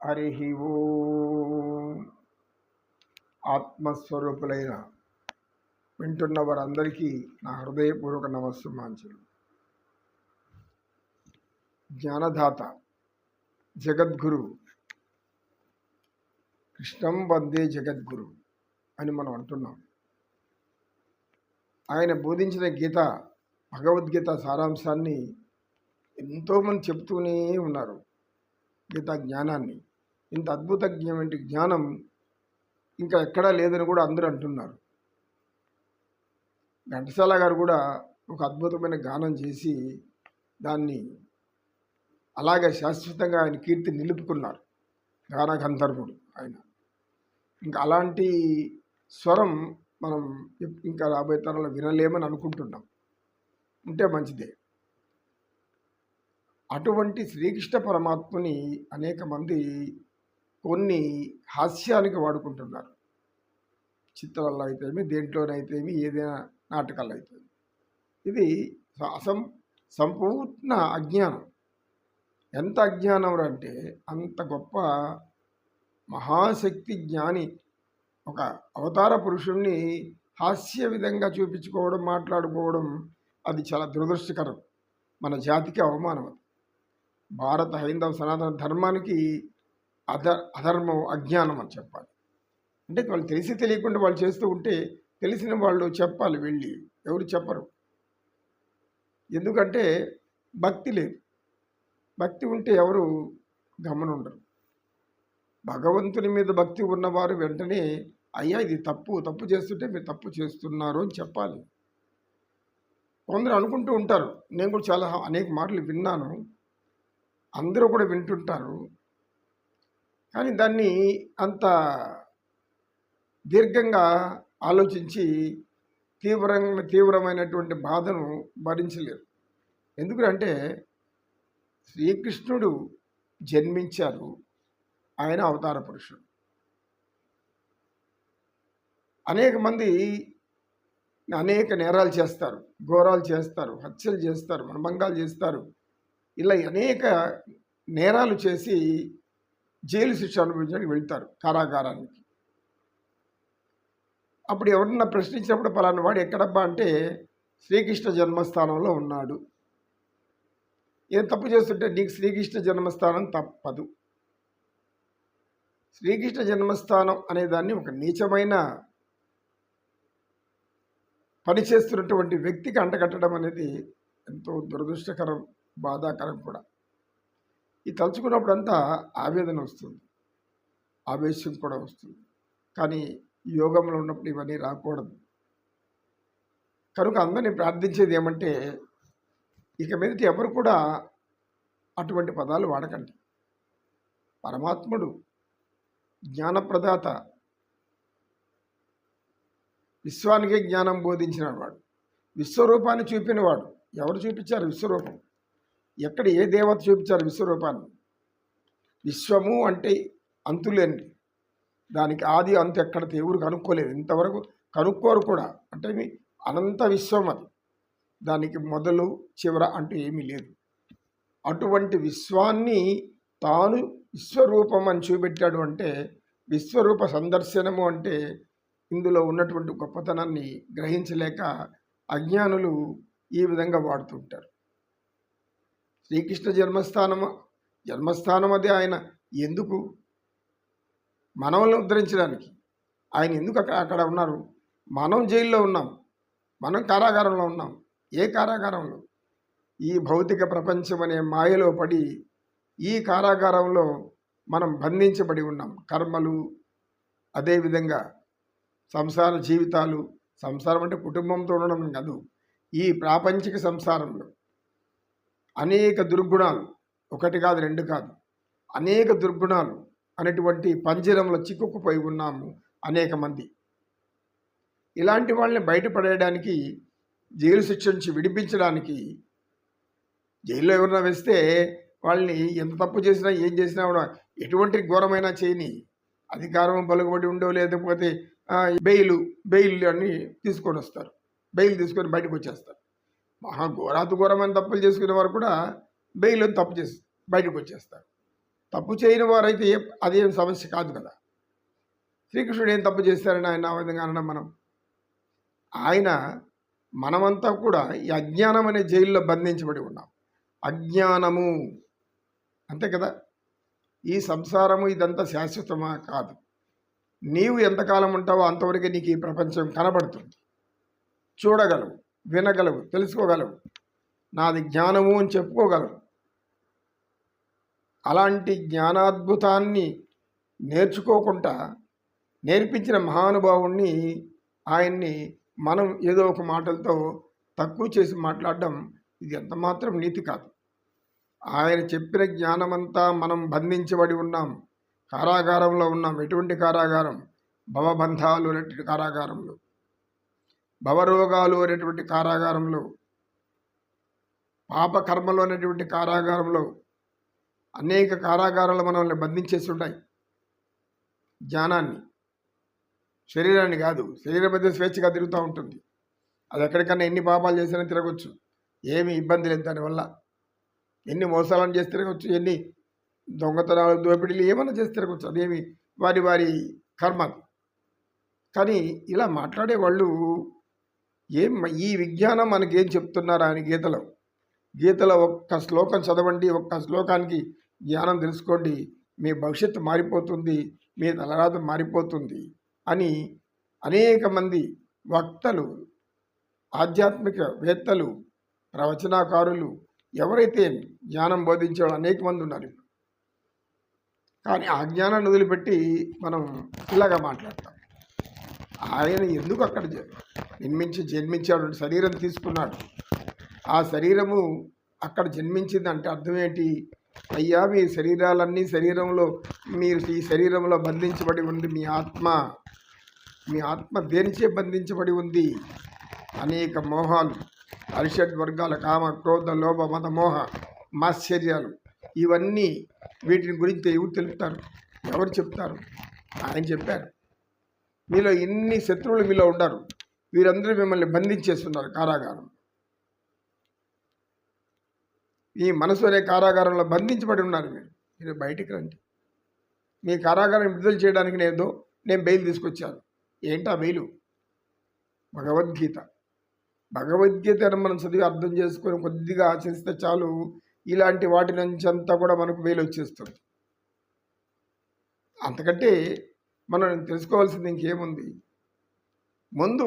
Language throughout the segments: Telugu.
హరి ఓ. ఆత్మస్వరూపులైన వింటున్న వారందరికీ నా హృదయపూర్వక నమస్సుమాంచులు జ్ఞానదాత జగద్గురు కృష్ణం వందే జగద్గురు అని మనం అంటున్నాం. ఆయన బోధించిన గీత భగవద్గీత సారాంశాన్ని ఎంతోమంది చెప్తూనే ఉన్నారు గీత జ్ఞానాన్ని. ఇంత అద్భుతమైన జ్ఞానం ఇంకా ఎక్కడా లేదని కూడా అందరూ అంటున్నారు. ఘంటసాల గారు కూడా ఒక అద్భుతమైన గానం చేసి దాన్ని అలాగే శాశ్వతంగా ఆయన కీర్తి నిలుపుకున్నారు. గాన గంధర్వుడు ఆయన. ఇంకా అలాంటి స్వరం మనం ఇంకా రాబోయే తరంలో వినలేమని అనుకుంటున్నాం. ఉంటే మంచిదే. అటువంటి శ్రీకృష్ణ పరమాత్మని అనేక మంది కొన్ని హాస్యానికి వాడుకుంటున్నారు. చిత్రాల్లో అయితేమి దేంట్లోనైతేమి ఏదైనా నాటకాల్లో అయితే ఇది అసం సంపూర్ణ అజ్ఞానం. ఎంత అజ్ఞానం అంటే అంత గొప్ప మహాశక్తి జ్ఞాని ఒక అవతార పురుషుణ్ణి హాస్య విధంగా చూపించుకోవడం మాట్లాడుకోవడం అది చాలా దురదృష్టకరం. మన జాతికి అవమానం భారత హైందవ సనాతన ధర్మానికి అధ అధర్మం అజ్ఞానం అని చెప్పాలి. అంటే వాళ్ళు తెలిసి తెలియకుండా వాళ్ళు చేస్తూ ఉంటే తెలిసిన వాళ్ళు చెప్పాలి వెళ్ళి. ఎవరు చెప్పరు. ఎందుకంటే భక్తి లేదు. భక్తి ఉంటే ఎవరు గమనుండరు భగవంతుని మీద భక్తి ఉన్నవారు వెంటనే అయ్యా ఇది తప్పు తప్పు చేస్తుంటే మీరు తప్పు చేస్తున్నారు అని చెప్పాలి. కొందరు అనుకుంటూ ఉంటారు. నేను కూడా చాలా అనేక మాటలు విన్నాను. అందరూ కూడా వింటుంటారు. కానీ దాన్ని అంత దీర్ఘంగా ఆలోచించి తీవ్రంగా తీవ్రమైనటువంటి బాధను భరించలేరు. ఎందుకంటే శ్రీకృష్ణుడు జన్మించారు ఆయన అవతార పురుషుడు. అనేక మంది అనేక నేరాలు చేస్తారు ఘోరాలు చేస్తారు హత్యలు చేస్తారు మనభంగాలు చేస్తారు. ఇలా అనేక నేరాలు చేసి జైలు శిక్ష అనుభవించడానికి వెళ్తారు కారాగారానికి. అప్పుడు ఎవరన్నా ప్రశ్నించినప్పుడు పలానా వాడు ఎక్కడబ్బా అంటే శ్రీకృష్ణ జన్మస్థానంలో ఉన్నాడు. ఏం తప్పు చేస్తుంటే నీకు శ్రీకృష్ణ జన్మస్థానం తప్పదు. శ్రీకృష్ణ జన్మస్థానం అనే దాన్ని ఒక నీచమైన పని చేస్తున్నటువంటి వ్యక్తికి అంటగట్టడం అనేది ఎంతో దురదృష్టకరం బాధాకరం కూడా. ఇది తలుచుకున్నప్పుడంతా ఆవేదన వస్తుంది. ఆవేశం కూడా వస్తుంది. కానీ యోగంలో ఉన్నప్పుడు ఇవన్నీ రాకూడదు. కనుక అందరినీ ప్రార్థించేది ఏమంటే ఇక మీదటి ఎవరు కూడా అటువంటి పదాలు వాడకండి. పరమాత్ముడు జ్ఞానప్రదాత విశ్వానికే జ్ఞానం బోధించిన వాడు విశ్వరూపాన్ని చూపినవాడు. ఎవరు చూపించారు విశ్వరూపం? ఎక్కడ ఏ దేవత చూపించారు విశ్వరూపాన్ని? విశ్వము అంటే అంతులేని దానికి ఆది అంతు ఎక్కడ దేవుడు కనుక్కోలేదు. ఇంతవరకు కనుక్కోరు కూడా. అంటే మీ అనంత విశ్వం అది. దానికి మొదలు చివర అంటూ ఏమీ లేదు. అటువంటి విశ్వాన్ని తాను విశ్వరూపం అని చూపెట్టాడు అంటే విశ్వరూప సందర్శనము అంటే ఇందులో ఉన్నటువంటి గొప్పతనాన్ని గ్రహించలేక అజ్ఞానులు ఈ విధంగా వాడుతుంటారు శ్రీకృష్ణ జన్మస్థానము జన్మస్థానం అది ఆయన ఎందుకు? మనల్ని ఉద్ధరించడానికి. ఆయన ఎందుకు అక్కడ అక్కడ ఉన్నారు? మనం జైల్లో ఉన్నాం. మనం కారాగారంలో ఉన్నాం. ఏ కారాగారంలో? ఈ భౌతిక ప్రపంచం అనే మాయలో పడి ఈ కారాగారంలో మనం బంధించబడి ఉన్నాం. కర్మలు అదేవిధంగా సంసార జీవితాలు సంసారం అంటే కుటుంబంతో ఉండడం కాదు. ఈ ప్రాపంచిక సంసారంలో అనేక దుర్గుణాలు. ఒకటి కాదు రెండు కాదు. అనేక దుర్గుణాలు అనేటువంటి పంజరంలో చిక్కుకుపోయి ఉన్నాము అనేక మంది. ఇలాంటి వాళ్ళని బయటపడేయడానికి జైలు శిక్ష నుంచి విడిపించడానికి జైల్లో ఎవరైనా వేస్తే వాళ్ళని ఎంత తప్పు చేసినా ఏం చేసినా కూడా ఎటువంటి ఘోరమైన చేయని అధికారం పలుకుబడి ఉండో లేకపోతే బెయిల్ బెయిల్ అన్ని తీసుకొని వస్తారు. బెయిల్ తీసుకొని బయటకు వచ్చేస్తారు. మహా ఘోరమైన తప్పులు చేసుకునే వారు కూడా బెయిల్ తప్పు చేసి బయటకు వచ్చేస్తారు. తప్పు చేయని వారైతే ఏ అదేం సమస్య కాదు కదా. శ్రీకృష్ణుడు ఏం తప్పు చేశారని ఆయన ఆ విధంగా అనడం మనం. ఆయన మనమంతా కూడా ఈ అజ్ఞానం అనే జైల్లో బంధించబడి ఉన్నాం. అజ్ఞానము. అంతే కదా? ఈ సంసారము ఇదంతా శాశ్వతమా కాదు. నీవు ఎంతకాలం ఉంటావో అంతవరకే నీకు ఈ ప్రపంచం కనబడుతుంది. చూడగలవు. వినగలవు తెలుసుకోగలవు. నాది జ్ఞానము అని చెప్పుకోగలవు. అలాంటి జ్ఞానాద్భుతాన్ని నేర్చుకోకుండా నేర్పించిన మహానుభావుణ్ణి ఆయన్ని మనం ఏదో ఒక మాటలతో తక్కువ చేసి మాట్లాడడం ఇది ఎంత మాత్రం నీతి కాదు. ఆయన చెప్పిన జ్ఞానమంతా మనం బంధించబడి ఉన్నాం. కారాగారంలో ఉన్నాం. ఎటువంటి కారాగారం? భవబంధాలు అనేటువంటి కారాగారంలో. భవరోగాలు అనేటువంటి కారాగారంలో పాపకర్మలు అనేటువంటి కారాగారంలో అనేక కారాగారాలు మనల్ని బంధించేసి ఉంటాయి జ్ఞానాన్ని శరీరాన్ని కాదు శరీరం మధ్య స్వేచ్ఛగా తిరుగుతూ ఉంటుంది. అది ఎక్కడికన్నా ఎన్ని పాపాలు చేసినా తిరగచ్చు. ఏమి ఇబ్బంది లేదు దానివల్ల ఎన్ని మోసాలను చేసి తిరగచ్చు ఎన్ని దొంగతనాలు దోపిడీలు ఏమైనా చేసి తిరగచ్చు అదేమి వారి వారి కర్మ కానీ ఇలా మాట్లాడే వాళ్ళు ఏం ఈ విజ్ఞానం మనకేం చెప్తున్నారు ఆయన గీతలో? గీతలో ఒక్క శ్లోకం చదవండి ఒక్క శ్లోకానికి జ్ఞానం తెలుసుకోండి. మీ భవిష్యత్తు మారిపోతుంది మీ తలరాత మారిపోతుంది అని అనేక మంది వక్తలు ఆధ్యాత్మిక వేత్తలు ప్రవచనాకారులు ఎవరైతే జ్ఞానం బోధించేవాళ్ళు అనేక మంది ఉన్నారు కానీ ఆ జ్ఞానాన్ని వదిలిపెట్టి మనం ఇలాగా మాట్లాడతాం. ఆయన ఎందుకు అక్కడ జన్మించి జన్మించాడు శరీరం తీసుకున్నాడు? ఆ శరీరము అక్కడ జన్మించింది అంటే అర్థం ఏంటి? అయ్యా మీ శరీరాలన్నీ శరీరంలో మీరు ఈ శరీరంలో బంధించబడి ఉంది మీ ఆత్మ. మీ ఆత్మ దేనిచే బంధించబడి ఉంది? అనేక మోహాలు అరిషడ్ వర్గాల కామ క్రోధ లోభ మత మోహ మాశ్చర్యాలు ఇవన్నీ వీటిని గురించి ఎవరు తెలుపుతారు? ఎవరు చెప్తారు? ఆయన చెప్పారు. మీలో ఇన్ని శత్రువులు మీలో ఉన్నారు వీరందరూ మిమ్మల్ని బంధించేస్తున్నారు కారాగారం. ఈ మనసు అనే కారాగారంలో బంధించబడి ఉన్నారు మీరు. మీరు బయటికి రండి. మీ కారాగారం విడుదల చేయడానికి నేదో నేను బెయిల్ తీసుకొచ్చాను. ఏంటా బెయిలు? భగవద్గీత. భగవద్గీతను మనం చదివి అర్థం చేసుకొని కొద్దిగా ఆచరిస్తే చాలు ఇలాంటి వాటి నుంచి అంతా కూడా మనకు వేలు వచ్చేస్తుంది. అంతకంటే మనం తెలుసుకోవాల్సింది ఇంకేముంది? ముందు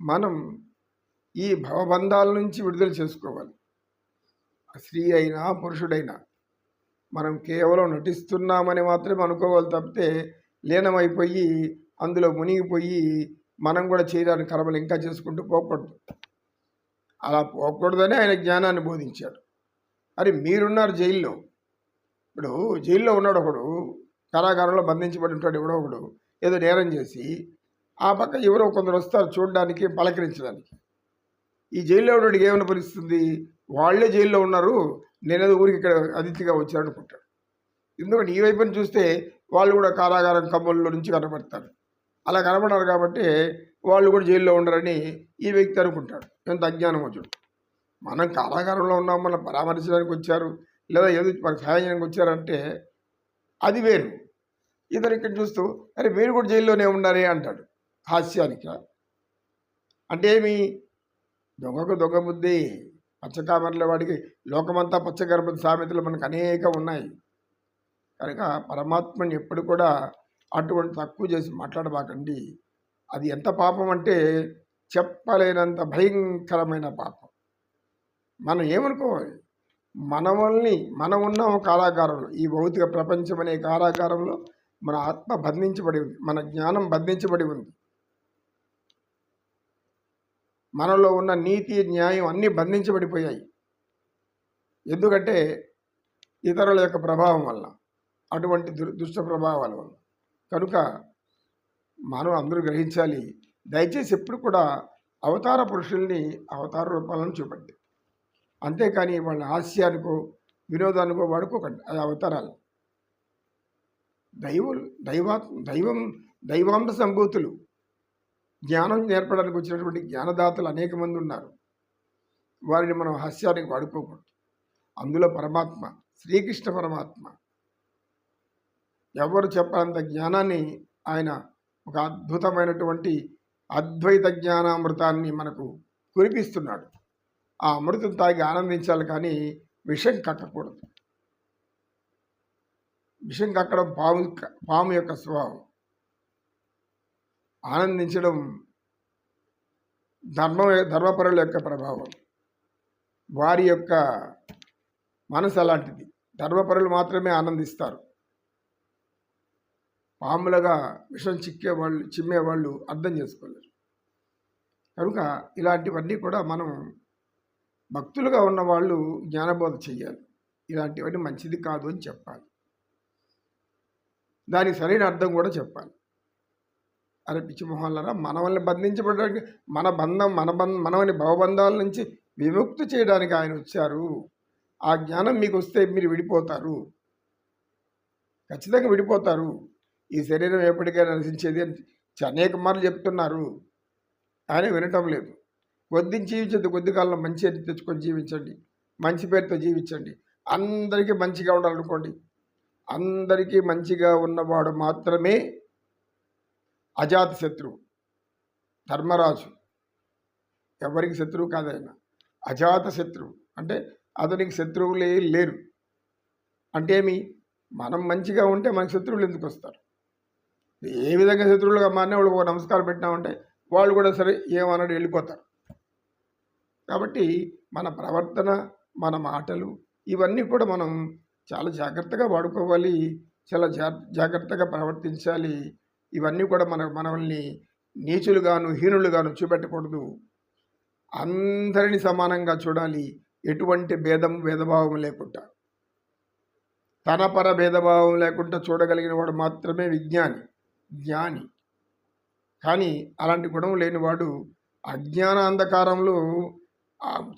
మనం ఈ భవబంధాల నుంచి విడుదల చేసుకోవాలి. స్త్రీ అయినా పురుషుడైనా మనం కేవలం నటిస్తున్నామని మాత్రమే అనుకోవాలి తప్పితే లీనమైపోయి అందులో మునిగిపోయి మనం కూడా చేయడానికి కర్మలు ఇంకా చేసుకుంటూ పోకూడదు. అలా పోకూడదని ఆయన జ్ఞానాన్ని బోధించాడు. అరే మీరున్నారు జైల్లో. ఇప్పుడు జైల్లో ఉన్నాడు ఒకడు కారాగారంలో బంధించబడి ఉంటాడు ఎవడో ఒకడు. ఏదో నేరం చేసి ఆ పక్క ఎవరో కొందరు వస్తారు చూడడానికి పలకరించడానికి. ఈ జైల్లో ఉన్నవాడికి ఏమైనా పరిస్థితుంది వాళ్ళే జైల్లో ఉన్నారు. నేనేదో ఊరికి ఇక్కడ అతిథిగా వచ్చాను అనుకుంటాడు ఎందుకంటే ఈ వైపున చూస్తే వాళ్ళు కూడా కారాగారం కమ్ముల్లో నుంచి కనబడతారు అలా కనబడారు కాబట్టి వాళ్ళు కూడా జైల్లో ఉండరని ఈ వ్యక్తి అనుకుంటాడు. ఎంత అజ్ఞానం వచ్చాడు మనం కారాగారంలో ఉన్నాం మనం పరామర్శడానికి వచ్చారు లేదా ఏదో మనకు సహాయం చేయడానికి వచ్చారంటే అది వేరు. ఇతను ఇక్కడ చూస్తూ అరే మీరు కూడా జైల్లోనే ఉన్నారే అంటాడు. హాస్యానికి. అంటే ఏమి? దొంగకు దొంగ బుద్ధి. పచ్చకామర్ల వాడికి లోకమంతా పచ్చగర్భ సామెతలు మనకు అనేక ఉన్నాయి. కనుక పరమాత్మని ఎప్పుడు కూడా అటువంటి తక్కువ చేసి మాట్లాడబాకండి. అది ఎంత పాపం అంటే చెప్పలేనంత భయంకరమైన పాపం. మనం ఏమనుకోవాలి? మనవల్ని మనం ఉన్న కారాగారంలో ఈ భౌతిక ప్రపంచం అనే కారాగారంలో మన ఆత్మ బంధించబడి ఉంది. మన జ్ఞానం బంధించబడి ఉంది. మనలో ఉన్న నీతి న్యాయం అన్నీ బంధించబడిపోయాయి. ఎందుకంటే ఇతరుల యొక్క ప్రభావం వల్ల అటువంటి దు దుష్ట ప్రభావాల వల్ల. కనుక మనం అందరూ గ్రహించాలి. దయచేసి ఎప్పుడు కూడా అవతార పురుషుల్ని అవతార రూపాలను చూపండి. అంతేకాని వాళ్ళ హాస్యానికో వినోదానికో వాడుకోకండి. అది అవతారాలు. దైవం దైవా దైవం దైవాంశ సంభూతులు జ్ఞానం నేర్పడానికి వచ్చినటువంటి జ్ఞానదాతలు అనేక మంది ఉన్నారు. వారిని మనం హాస్యానికి వాడుకోకూడదు. అందులో పరమాత్మ శ్రీకృష్ణ పరమాత్మ. ఎవరు చెప్పనంత జ్ఞానాన్ని ఆయన ఒక అద్భుతమైనటువంటి అద్వైత జ్ఞానామృతాన్ని మనకు కురిపిస్తున్నాడు. ఆ అమృతం తాగి ఆనందించాలి కానీ విషం కట్టకూడదు. విషం కక్కడం పాము పాము యొక్క స్వభావం. ఆనందించడం ధర్మ ధర్మపరుల యొక్క ప్రభావం. వారి యొక్క మనసు అలాంటిది. ధర్మపరులు మాత్రమే ఆనందిస్తారు. పాములుగా విషం చిక్కేవాళ్ళు చిమ్మేవాళ్ళు అర్థం చేసుకోలేరు. కనుక ఇలాంటివన్నీ కూడా మనం భక్తులుగా ఉన్న వాళ్ళు జ్ఞానబోధ చెయ్యాలి. ఇలాంటివన్నీ మంచిది కాదు అని చెప్పాలి. దానికి సరైన అర్థం కూడా చెప్పాలి. అరే పిచ్చి మొహాలరా మనల్ని బంధించబడడానికి మన బంధం మన బంధం మనవని భవబంధాల నుంచి విముక్తి చేయడానికి ఆయన వచ్చారు. ఆ జ్ఞానం మీకు వస్తే మీరు విడిపోతారు. ఖచ్చితంగా విడిపోతారు. ఈ శరీరం ఎప్పటికైనా నశించేది అని అనేక మార్లు చెప్తున్నారు. ఆయన వినటం లేదు. కొద్ది జీవించద్దు కొద్ది కాలంలో మంచి తెచ్చుకొని జీవించండి. మంచి పేరుతో జీవించండి. అందరికీ మంచిగా ఉండాలనుకోండి. అందరికీ మంచిగా ఉన్నవాడు మాత్రమే అజాత శత్రువు ధర్మరాజు. ఎవరికి శత్రువు కాదైనా. అజాత శత్రువు అంటే అతనికి శత్రువులే లేరు. అంటే ఏమి? మనం మంచిగా ఉంటే మనకి శత్రువులు ఎందుకు వస్తారు? ఏ విధంగా శత్రువులుగా మారినా వాళ్ళకి ఒక నమస్కారం పెట్టినామంటే వాళ్ళు కూడా సరే ఏమన్నాడు వెళ్ళిపోతారు. కాబట్టి మన ప్రవర్తన మన మాటలు ఇవన్నీ కూడా మనం చాలా జాగ్రత్తగా వాడుకోవాలి. చాలా జా జాగ్రత్తగా ప్రవర్తించాలి. ఇవన్నీ కూడా మన మనల్ని నీచులుగాను హీనులుగాను చూపెట్టకూడదు. అందరిని సమానంగా చూడాలి. ఎటువంటి భేదం భేదభావం లేకుండా. తన పర భేదభావం లేకుండా చూడగలిగిన వాడు మాత్రమే విజ్ఞాని. జ్ఞాని. కానీ అలాంటి గుణం లేనివాడు అజ్ఞాన అంధకారంలో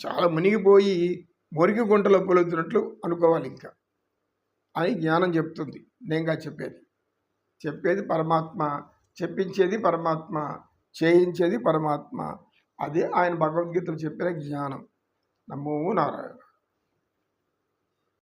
చాలా మునిగిపోయి మురికి గుంటలో పొలుతున్నట్లు అనుకోవాలి ఇంకా. అని జ్ఞానం చెప్తుంది. నేనుగా చెప్పేది? చెప్పేది పరమాత్మ చెప్పించేది పరమాత్మ చేయించేది పరమాత్మ. అదే ఆయన భగవద్గీతలు చెప్పిన జ్ఞానం. నమో నారాయణ.